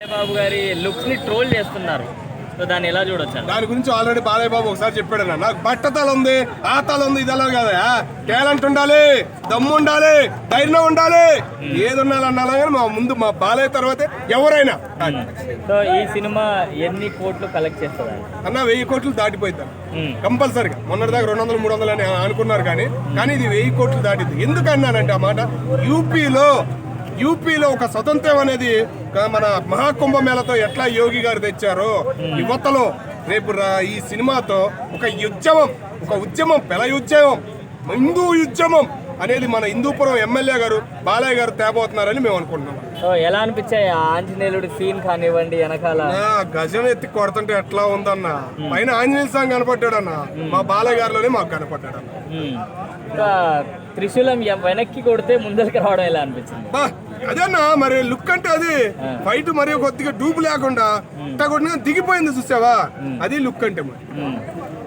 బాబు గారి లుక్స్ని ట్రోల్ చేస్తున్నారు. సో దాన్ని ఎలా చూడొచ్చు? అన్న? దాని గురించి ఆల్రెడీ బాలయ్య బాబు ఒకసారి చెప్పాడన్న. నాకు బట్టతల ఉంది ఆ తల ఉంది ఇదలా కదా టాలెంట్ ఉండాలి దమ్ము ఉండాలి ధైర్యం ఉండాలి. ఏది ఉండాలి అన్నా కానీ మా ముందు మా బాలయ్య తర్వాత ఎవరైనా. సో ఈ సినిమా ఎన్ని కోట్లు కలెక్ట్ చేస్తుంది? అన్న వెయ్యి కోట్లు దాటిపోయిద్దాం కంపల్సరిగా. మొన్నటిదాకా రెండు వందలు మూడు వందలు అని అనుకున్నారు కానీ కానీ ఇది వెయ్యి కోట్లు దాటింది. ఎందుకు అన్నానంటే ఆ మాట? యూపీలో యూపీలో ఒక స్వతంత్రం అనేది మన మహాకుంభమేళతో ఎట్లా యోగి గారు తెచ్చారో యువతలో రేపు రా- ఈ సినిమాతో ఒక ఉద్యమం ఒక ఉద్యమం పెల ఉద్యమం హిందూ ఉద్యమం అనేది మన హిందూపురం ఎమ్మెల్యే గారు బాలయ్య గారు తేబోతున్నారని మేము అనుకుంటున్నాం. సో ఎలా అనిపించాయి ఆంజనేయుడు సీన్ కానివ్వండి వెనకాల? గజం ఎత్తి కొడుతుంటే ఎట్లా ఉందన్న? పైన ఆంజనేయ స్వామి కనపడ్డాడు అన్న మా బాలయ్య గారిలోనే మాకు కనపడ్డాడు అన్న త్రిశూలం వెనక్కి కొడితే ముందరికి రావడం ఎలా అనిపించింది? అదేనా? మరి లుక్ అంటే అది. ఫైట్ మరి కొద్దిగా డూపు లేకుండా కొట్టినా దిగిపోయింది చూసావా? అది లుక్ అంటే మరి.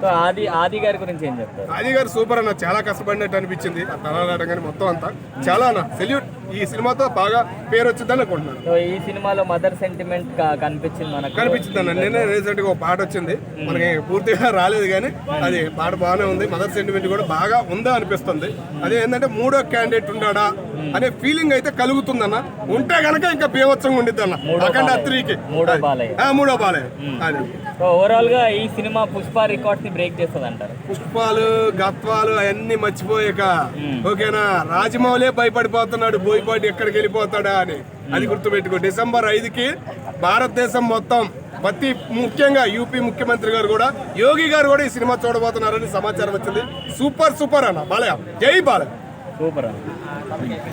ఆది ఆది గారి గురించి ఏం చెప్తారు? ఆది గారు సూపర్ అన్న చాలా కష్టపడినట్టు అనిపించింది. ఆ తలాడటం కానీ మొత్తం అంతా. చాలా అన్న సెల్యూట్ ఈ సినిమాతో బాగా పేరు వచ్చిందని అనుకుంటున్నాను. సో ఈ సినిమాలో మదర్ సెంటిమెంట్ కనిపించింది మనకు? కనిపించింది అన్న నేనే రీసెంట్గా ఒక పాట వచ్చింది. మనకి పూర్తిగా రాలేదు కానీ అది పాట బాగానే ఉంది. మదర్ సెంటిమెంట్ కూడా బాగా ఉందా అనిపిస్తుంది. అదే ఏంటంటే మూడో క్యాండిడేట్ ఉన్నాడా అనే ఫీలింగ్ అయితే కలుగుతుందన్న ఉంటే గనక ఇంకా బీభత్సంగా ఉండిద్ది అన్న. అఖండ త్రీకి. మూడో బాలయ్య. మూడో బాలయ్య. అది. ఓవరాల్గా ఈ సినిమా పుష్ప రికార్డ్స్ ని బ్రేక్ చేస్తుంది అంటారు పుష్పాలు గత్వాలు అవన్నీ మర్చిపోయాక ఓకేనా రాజమౌళే భయపడిపోతున్నాడు బోయపాటి ఎక్కడికి వెళ్ళిపోతాడా అని. అది గుర్తుపెట్టుకో. డిసెంబర్ ఐదుకి భారతదేశం మొత్తం ప్రతి ముఖ్యంగా యూపీ ముఖ్యమంత్రి గారు కూడా యోగి గారు కూడా ఈ సినిమా చూడబోతున్నారని సమాచారం వచ్చింది. సూపర్ సూపర్ అన్న. బాలయ్య జై బాలయ్య. సూపర్